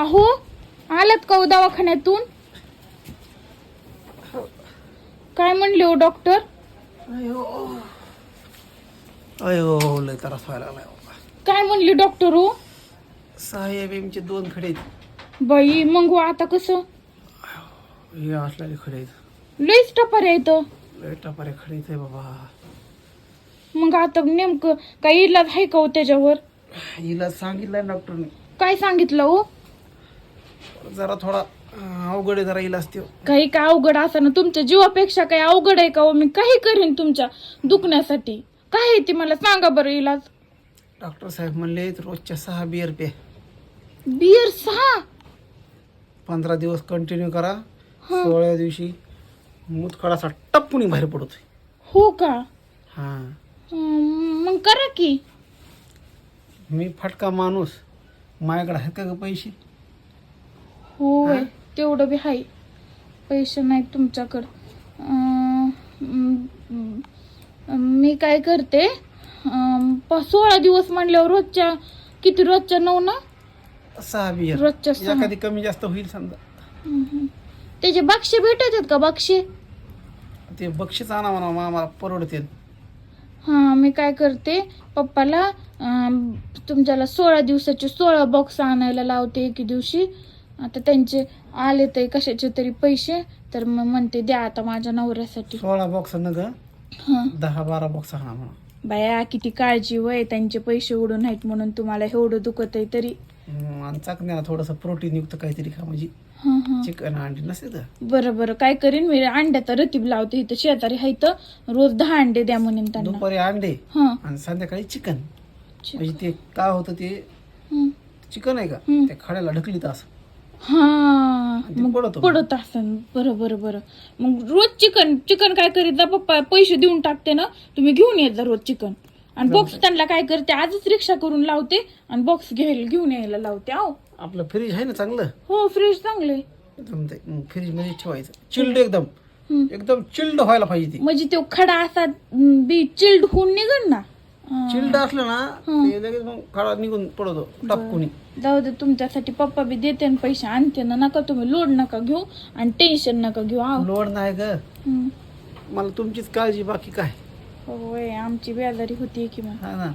अहो आलात का हो दवाखान्यातून? काय म्हणले हो डॉक्टर? अयो. अयो लय त्रास व्हायला लागलाय बाबा. काय म्हणले डॉक्टर हो? साहेब एमचे दोन खडे आहेत. बाई मग हो आता कसं? हे असलेले खडे आहेत. लईच टपार आहे इथं लय टपारे खडे आहेत हे बाबा. मग आता नेमकं काही इलाज आहे का हो त्याच्यावर? हिला सांगितलंय डॉक्टरने. काय सांगितलं हो? जरा थोडा अवघड आहे जरा इलाज त्यो. काही काय अवघड असं ना तुमच्या जीवापेक्षा काही अवघड आहे का हो? मी काही करीन तुमच्या दुखण्यासाठी. काय आहे ती मला सांगा बरं इलाज. डॉक्टर साहेब म्हणले रोजच्या सहा बिअर पे बियर सहा? पंधरा दिवस कंटिन्यू करा. सोळाव्या दिवशी मुतखडाचा टप्पुनी बाहेर पडतोय. हो का? हा. हं, मग करा की. मी फटका माणूस. माझ्याकडे आहेत का ग पैसे? होय हा? तेवढं बी आहे पैसे नाहीत तुमच्याकडं. म, काय करते सोळा दिवस म्हणल्यावर रोजच्या किती रोजच्या? नऊ ना? सहा रोजच्या सहा. एखादी कमी जास्त होईल समजा. त्याचे बाक्षे भेटायचे का बाक्षे? ते बक्षीस आणा म्हणा मग आम्हाला परवडते हां मी काय करते पप्पाला अं, तुमच्याला सोळा दिवसाचे सोळा बॉक्स आणायला लावते एके दिवशी. आता त्यांचे आले ते कशाचे तरी पैसे तर मग म्हणते द्या आता माझ्या नवऱ्यासाठी. सोळा बॉक्स न ग? हां. दहा बारा बॉक्स आणा म्हणा बाया किती काळजी वय त्यांचे पैसे उडून आहेत म्हणून तुम्हाला एवढं दुखत आहे तरी. हम्म, आणि चाकण्याला थोडंसं प्रोटीन युक्त काहीतरी खा म्हणजे हां हां. चिकन अंडी नसते तर. बरं बरं. काय करीन मी? अंड्याचा रतीब लावते इथं शेजारी आहे तर रोज दहा अंडे द्या म्हणेन त्यांना. दुपारी अंडे हां. आणि संध्याकाळी चिकन. म्हणजे ते काय होतं ते हं. चिकन आहे का? हम्म. ते खाड्याला ढकलीत असं. हां. आणि ते मग पडतं. पडत असन बरं बरं बरं. मग रोज चिकन चिकन काय करीत जा पप्पा पैसे देऊन टाकते ना तुम्ही घेऊन येत जा रोज चिकन. आणि बॉक्स त्यांना काय करते आजच रिक्षा करून लावते आणि बॉक्स घ्यायला घेऊन यायला लावते आहो आपलं फ्रीज आहे ना चांगलं? हो फ्रीज चांगले फ्रीजमध्ये ठेवायचं. चिल्ड एकदम. हम्म. एकदम चिल्ड व्हायला पाहिजे ते. म्हणजे तो खडा असा बी चिल्ड होऊन निघण ना. चिल्ड असलं ना ते लगेच मग खडा निघून पडतो टापकुनी. जाऊ दे तुमच्यासाठी पप्पा बी देते ना पैसे आणते ना नका तुम्ही लोड नका घेऊ आणि टेन्शन नका घेऊ आहो. लोड नाही ग. हम्म. मला तुमचीच काळजी बाकी काय? होय आमची बेजारी होती की मग. हा ना.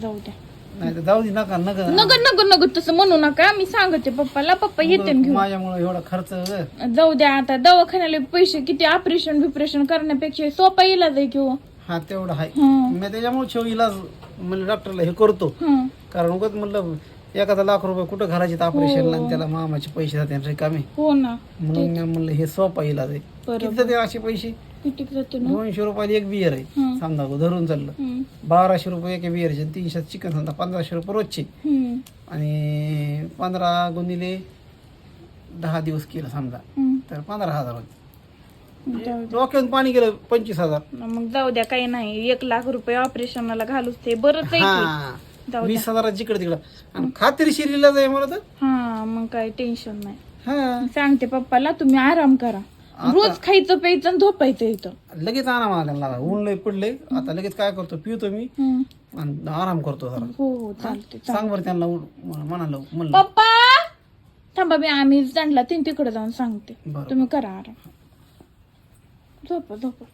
जाऊ द्या. नाही तर जाऊ दे नका नका. नग नग नग तसं म्हणू नका. मी सांगते पप्पाला पप्पा येते ना घेऊन. माझ्यामुळे एवढा खर्च ग. जाऊ द्या आता दवाखान्याला पैसे किती ऑपरेशन बिपरेशन करण्यापेक्षा सोपा इलाज आहे हा तेवढा आहे. हं मी त्याच्यामुळे शेव इलाज म्हणलं डॉक्टरला हे करतो. हं कारण उगाच म्हणलं एखादा लाख रुपये कुठं घालायचे ऑपरेशनला आणि त्याला मामाचे पैसे जाते रिकामे. हो ना. म्हणून मी म्हणलं हे सोपा इलाज आहे. बरोबर. किती जाते असे पैसे? किती जाते ना? दोनशे रुपयाला एक बियर आहे. हं. समजा गो धरून चाललं. हं बाराशे रुपये एका बियरचे तीनशे चिकन समजा पंधराशे रुपये रोजचे. हं आणि पंधरा गुणिले दहा दिवस केलं समजा. हं तर पंधरा हजार होते. डोक्यात पाणी गेलं पंचवीस हजार. मग जाऊ द्या काही नाही. एक लाख रुपये ऑपरेशनला घालूच ते. बरंच आहे की. हा जाऊ द्या. वीस हजारात जिकडे तिकडं. आणि खात्रीशीर इलाज आहे मला तर. हा मग काय टेन्शन नाही. हा. सांगते पप्पाला तुम्ही आराम करा. रोज खायचं प्यायचं आणि झोपायचं इथं. लगेच आणा मला त्यांना. ऊन लय पडले आता लगेच काय करतो पिवतो मी. आणि आराम करतो जरा. हो हो चालते. सांग बरं त्यांना ऊन- म्हणालं म्हणलं. पप्पा! थांबा मी आम्ही जाणला तीन तिकडे जाऊन सांगते. बरं. तुम्ही करा आराम. Добре, добре.